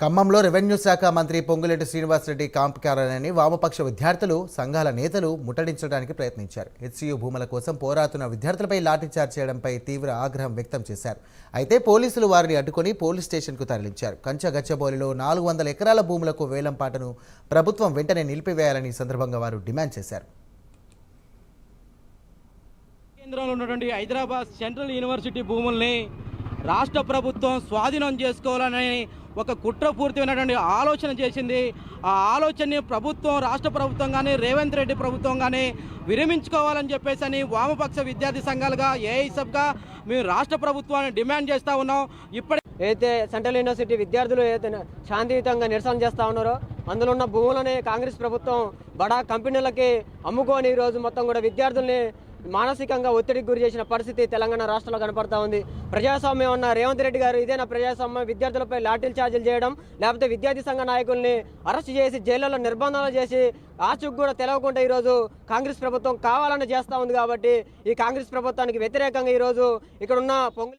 ఖమ్మంలో రెవెన్యూ శాఖ మంత్రి పొంగులేటి శ్రీనివాసరెడ్డి క్యాంప్ కార్యాలయాన్ని వామపక్ష విద్యార్థులు సంఘాల నేతలు ముట్టడించడానికి ప్రయత్నించారు. హెచ్సియు భూముల కోసం పోరాడుతున్న విద్యార్థులపై లాఠీచార్జ్ చేయడంపై తీవ్ర ఆగ్రహం వ్యక్తం చేశారు. అయితే పోలీసులు వారిని అడ్డుకొని పోలీస్ స్టేషన్కు తరలించారు. కంచగచ్చబౌలిలో నాలుగు వందల ఎకరాల భూములకు వేలంపాటను ప్రభుత్వం వెంటనే నిలిపివేయాలని సందర్భంగా వారు డిమాండ్ చేశారు. కేంద్రంలో ఉన్నటువంటి హైదరాబాద్ సెంట్రల్ యూనివర్సిటీ భూముల్ని రాష్ట్ర ప్రభుత్వం స్వాధీనం చేసుకోవాలని ఒక కుట్రపూరితమైనటువంటి ఆలోచన చేసింది. ఆ ఆలోచనని ప్రభుత్వం రాష్ట్ర ప్రభుత్వం కానీ రేవంత్ రెడ్డి ప్రభుత్వం కానీ విరమించుకోవాలని చెప్పేసి అని వామపక్ష విద్యార్థి సంఘాలుగా ఏఐసబ్గా మేము రాష్ట్ర ప్రభుత్వాన్ని డిమాండ్ చేస్తూ ఉన్నాం. ఇప్పటి అయితే సెంట్రల్ యూనివర్సిటీ విద్యార్థులు ఏదైతే శాంతియుతంగా నిరసన చేస్తూ ఉన్నారో అందులో ఉన్న భూములని కాంగ్రెస్ ప్రభుత్వం బడా కంపెనీలకి అమ్ముకొని ఈరోజు మొత్తం కూడా విద్యార్థుల్ని మానసికంగా ఒత్తిడికి గురి చేసిన పరిస్థితి తెలంగాణ రాష్ట్రంలో కనపడతా ఉంది. ప్రజాస్వామ్యం ఉన్న రేవంత్ రెడ్డి గారు ఇదేనా ప్రజాస్వామ్యం? విద్యార్థులపై లాఠీలు ఛార్జీలు చేయడం లేకపోతే విద్యార్థి సంఘ నాయకుల్ని అరెస్ట్ చేసి జైళ్ళలో నిర్బంధాలు చేసి ఆచూకు కూడా తెలవకుండా ఈరోజు కాంగ్రెస్ ప్రభుత్వం కావాలని చేస్తూ ఉంది కాబట్టి ఈ కాంగ్రెస్ ప్రభుత్వానికి వ్యతిరేకంగా ఈరోజు ఇక్కడ ఉన్న పొంగు